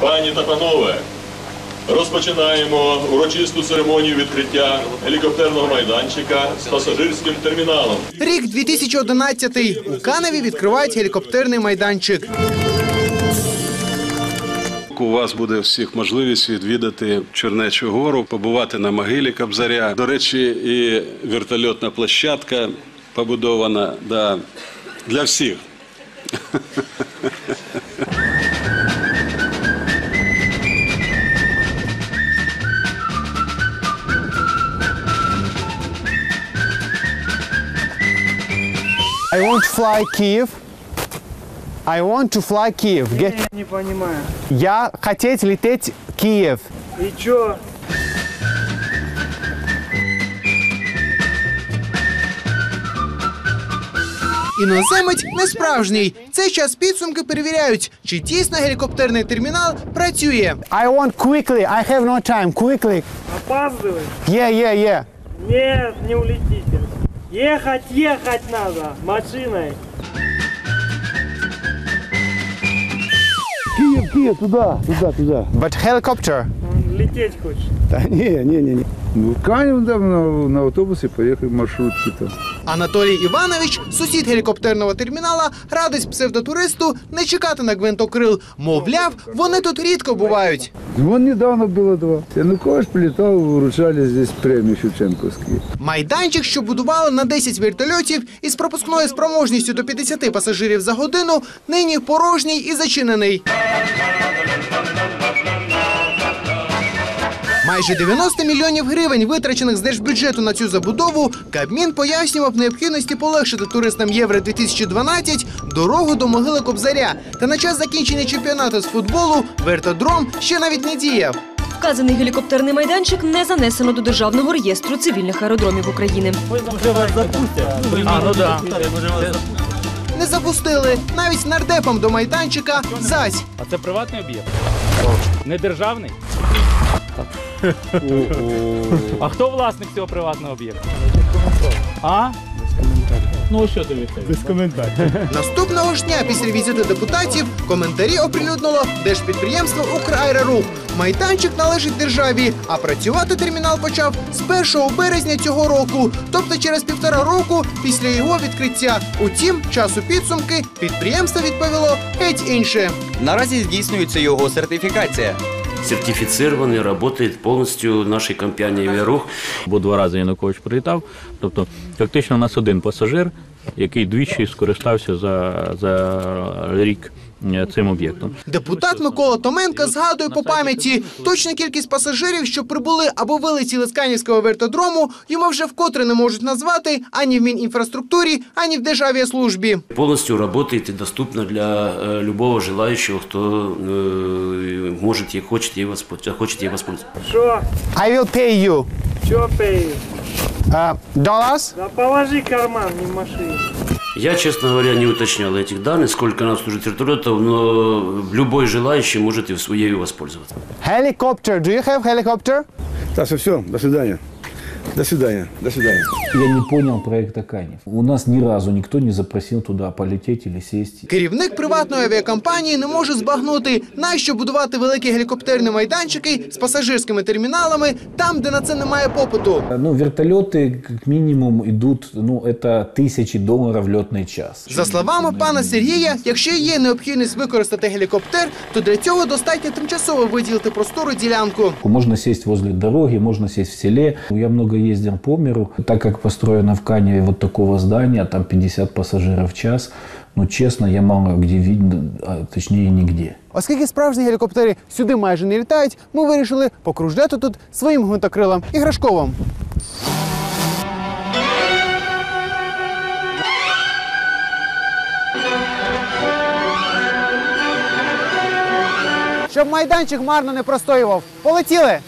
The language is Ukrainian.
Пані та панове, розпочинаємо урочисту церемонію відкриття гелікоптерного майданчика з пасажирським терміналом. Рік 2011. У Каневі відкривають гелікоптерний майданчик. У вас буде всіх можливість відвідати Чернечу гору, побувати на могилі Кобзаря. До речі, і вертольотна площадка побудована да, для всіх. I want to fly Kiev. I want to fly Kiev. Get- Я не понимаю. Я хотеть лететь Киев. И чё? Іноземець не справжній. Цей час підсумки перевіряють, чи дійсно гелікоптерний термінал працює. I want quickly. I have no time. Quickly. Опаздывай? Yeah, yeah, yeah. Нет, не улетите. Ехать, ехать надо машиной. Киев, Киев, туда, туда, туда. But helicopter. Он лететь хочешь. Да не, не, не, не. Ну, Канев там на, на автобусе поехали маршрутки там. Анатолій Іванович, сусід гелікоптерного термінала, радить псевдотуристу не чекати на гвинтокрил. Мовляв, вони тут рідко бувають. Вон недавно было два. Янукович прилетал, вручали здесь премии Шевченковские. Майданчик, що будували на 10 вертольотів із пропускною спроможністю до 50 пасажирів за годину, нині порожній і зачинений. Майже 90 мільйонів гривень, витрачених з держбюджету на цю забудову, Кабмін пояснював необхідності полегшити туристам Євро 2012 дорогу до могили Кобзаря. Та на час закінчення чемпіонату з футболу вертодром ще навіть не діяв. Вказаний гелікоптерний майданчик не занесено до державного реєстру цивільних аеродромів України. Не запустили навіть нардепам до майданчика зась. А це приватний об'єкт? Не державний? А хто власник цього приватного об'єкту? А? Ну що тобі це? Без коментарів. Наступного ж дня після візиту депутатів коментарі оприлюднило держпідприємство «Украерорух». Майданчик належить державі, а працювати термінал почав з 1 березня цього року, тобто через півтора року після його відкриття. Утім, часу підсумки підприємство відповіло геть інше. Наразі здійснюється його сертифікація. Сертифицированный, работает полностью нашей компанией «Верух». Бо два рази Янукович прилітав. Тобто, фактично, у нас один пасажир, який двічі скористався за, за рік е, цим об'єктом. Депутат Микола Томенко згадує по пам'яті точну кількість пасажирів, що прибули або вилетіли з Канівського вертодрому, йому вже вкотре не можуть назвати ані в Мінінфраструктурі, ані в Державіаслужбі. Полностью работает и доступно для э, любого желающего, кто э, может и хочет ей, воспользоваться, хочет ей воспользоваться. Шо? I will pay you. Чё пей? Uh, dollars. Да положи карман, не в машине. Я, честно говоря, не уточнял этих данных, сколько нас служит вертолетов, но любой желающий может и в ею воспользоваться. Helicopter. Do you have helicopter? Так что все, до свидания. До свидания, до свидания. Я не понял проекта Канев. У нас ни разу никто не запросил туда полететь или сесть. Керівник приватної авіакомпанії не може збагнути, нащо будувати великі гелікоптерні майданчики з пасажирськими терміналами там, де на це немає попиту. Ну, вертолеты как минимум идут, ну, это тысячи долларов летный час. За словами пана Сергія, якщо є необхідність використати гелікоптер, то для цього достатньо тимчасово виділити простору ділянку. Можно сесть возле дороги, можно сесть в селе. Я много ездил по миру. Так как построено в Каневе вот такого здания, там 50 пассажиров в час, ну, честно, я мало где видно, а точнее нигде. Оскільки справжні гелікоптери сюди майже не літають, ми вирішили покружляти тут своїм гвинтокрилом іграшковим. Щоб майданчик марно не простоював. Полетіли!